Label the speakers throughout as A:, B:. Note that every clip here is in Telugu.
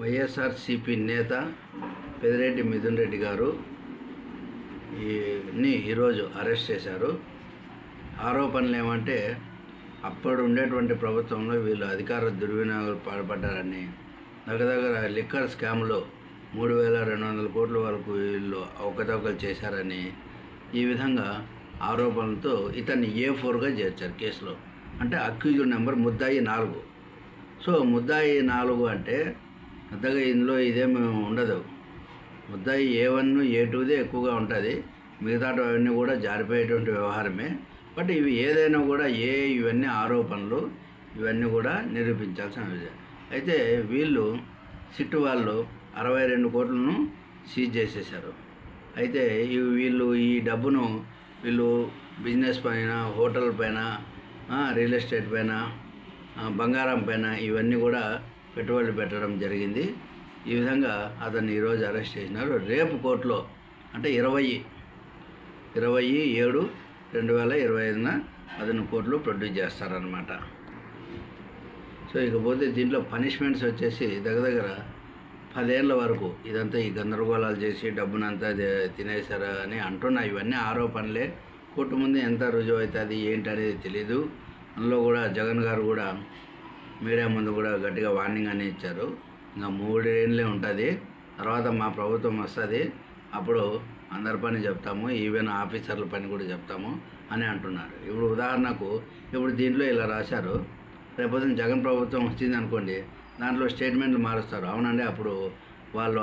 A: వైఎస్ఆర్సిపి నేత పెదిరెడ్డి మిథున్ రెడ్డి గారు ఈ ఈరోజు అరెస్ట్ చేశారు. ఆరోపణలు ఏమంటే అప్పుడు ఉండేటువంటి ప్రభుత్వంలో వీళ్ళు అధికార దుర్వినియోగాలు పాల్పడ్డారని దగ్గర దగ్గర లిక్కర్ స్కామ్లో మూడు వేల రెండు వందల కోట్ల వరకు వీళ్ళు అవకతవకలు చేశారని ఈ విధంగా ఆరోపణలతో ఇతన్ని ఏ ఫోర్గా చేర్చారు కేసులో? అంటే అక్యూజ్డ్ నెంబర్ ముద్దాయి నాలుగు. సో ముద్దాయి నాలుగు అంటే పెద్దగా ఇందులో ఇదేమి ఉండదు. ముద్దాయి ఏ వన్ ఏ టూదే ఎక్కువగా ఉంటుంది. మిగతా అవన్నీ కూడా జారిపోయేటువంటి వ్యవహారమే. బట్ ఇవి ఏదైనా కూడా ఏ ఇవన్నీ ఆరోపణలు ఇవన్నీ కూడా నిరూపించాల్సిన విషయం అయితే వీళ్ళు సిట్టు వాళ్ళు అరవై రెండు కోట్లను సీజ్ చేసేసారు అయితే వీళ్ళు ఈ డబ్బును వీళ్ళు బిజినెస్ పైన హోటల్ పైన రియల్ ఎస్టేట్ పైన బంగారం పైన ఇవన్నీ కూడా పెట్టుబడులు పెట్టడం జరిగింది. ఈ విధంగా అతన్ని ఈరోజు అరెస్ట్ చేసినారు. రేపు కోర్టులో అంటే ఇరవై ఇరవై ఏడు రెండు వేల ఇరవై ఐదున అతను కోర్టులో ప్రొడ్యూస్ చేస్తారనమాట సో ఇకపోతే దీంట్లో పనిష్మెంట్స్ వచ్చేసి దగ్గర దగ్గర పదేళ్ళ వరకు ఇదంతా ఈ గందరగోళాలు చేసి డబ్బునంతా దే- అని అంటున్నా. ఇవన్నీ ఆరోపణలే. కోర్టు ముందు ఎంత రుజువు అవుతుంది ఏంటి అనేది తెలీదు. అందులో కూడా జగన్ గారు కూడా మీడియా ముందు కూడా గట్టిగా వార్నింగ్ అని ఇచ్చారు. ఇంకా మూడేళ్ళే ఉంటుంది. తర్వాత మా ప్రభుత్వం వస్తుంది. అప్పుడు అందరి పని చెప్తాము ఈవెన్ ఆఫీసర్ల పని కూడా చెప్తాము అని అంటున్నారు. ఇప్పుడు ఉదాహరణకు ఇప్పుడు దీంట్లో ఇలా రాశారు. రేపొద్దున జగన్ ప్రభుత్వం వచ్చింది అనుకోండి దాంట్లో స్టేట్మెంట్లు మారుస్తారు. అవునండి అప్పుడు వాళ్ళు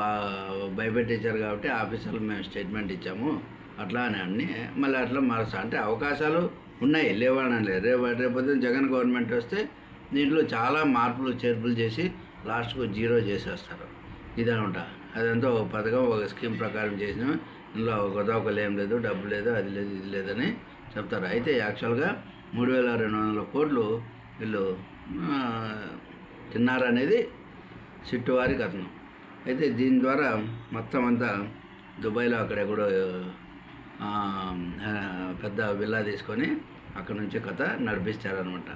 A: భయపెట్టించారు కాబట్టి ఆఫీసర్లు మేము స్టేట్మెంట్ ఇచ్చాము. అట్లా అని అన్ని మళ్ళీ అట్లా మారుస్తారు అంటే అవకాశాలు ఉన్నాయి లేవని లేదు. రేపు రేపొద్దున జగన్ గవర్నమెంట్ వస్తే దీంట్లో చాలా మార్పులు చేర్పులు చేసి లాస్ట్కు జీరో చేసేస్తారు. ఇదనమాట అదంతా ఒక పథకం ఒక స్కీమ్ ప్రకారం చేసినాం ఇందులో ఒక దోకలు ఏం లేదు డబ్బు లేదు అది లేదు ఇది లేదని చెప్తారు. అయితే యాక్చువల్గా మూడు వేల రెండు వందల కోట్లు వీళ్ళు తిన్నారనేది సిట్టు వారి కథనం. అయితే దీని ద్వారా మొత్తం అంతా దుబాయ్లో అక్కడెక్కడో పెద్ద విల్లా తీసుకొని అక్కడ నుంచి కథ నడిపిస్తారనమాట